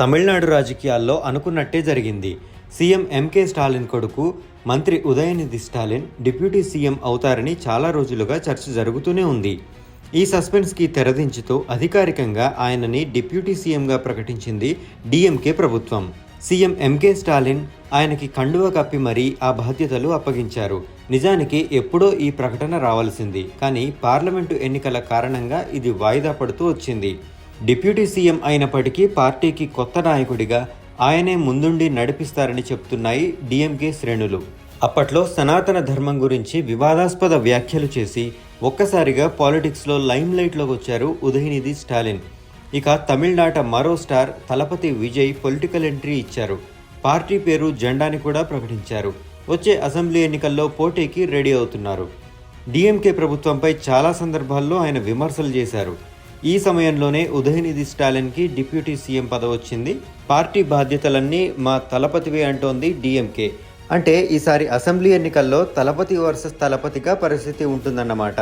తమిళనాడు రాజకీయాల్లో అనుకున్నట్టే జరిగింది. సీఎం ఎంకే స్టాలిన్ కొడుకు మంత్రి ఉదయనిధి స్టాలిన్ డిప్యూటీ సీఎం అవుతారని చాలా రోజులుగా చర్చ జరుగుతూనే ఉంది. ఈ సస్పెన్స్కి తెరదించుతూ అధికారికంగా ఆయనని డిప్యూటీ సీఎంగా ప్రకటించింది డిఎంకే ప్రభుత్వం. సీఎం ఎంకే స్టాలిన్ ఆయనకి కండువ కప్పి మరీ ఆ బాధ్యతలు అప్పగించారు. నిజానికి ఎప్పుడో ఈ ప్రకటన రావాల్సింది. కానీ పార్లమెంటు ఎన్నికల కారణంగా ఇది వాయిదా పడుతూ వచ్చింది. డిప్యూటీ సీఎం అయినప్పటికీ పార్టీకి కొత్త నాయకుడిగా ఆయనే ముందుండి నడిపిస్తారని చెప్తున్నాయి డిఎంకే శ్రేణులు. అప్పట్లో సనాతన ధర్మం గురించి వివాదాస్పద వ్యాఖ్యలు చేసి ఒక్కసారిగా పాలిటిక్స్లో లైమ్ లైట్లోకి వచ్చారు ఉదయనిధి స్టాలిన్. ఇక తమిళనాట మరో star Thalapathy Vijay political entry ఇచ్చారు. పార్టీ పేరు జెండాని కూడా ప్రకటించారు. వచ్చే అసెంబ్లీ ఎన్నికల్లో పోటీకి రెడీ అవుతున్నారు. డిఎంకే ప్రభుత్వంపై చాలా సందర్భాల్లో ఆయన విమర్శలు చేశారు. ఈ సమయంలోనే ఉదయనిధి స్టాలిన్కి డిప్యూటీ సీఎం పదవి వచ్చింది. పార్టీ బాధ్యతలన్నీ మా తలపతివే అంటోంది డిఎంకే. అంటే ఈసారి అసెంబ్లీ ఎన్నికల్లో తలపతి వర్సెస్ తలపతిగా పరిస్థితి ఉంటుందన్నమాట.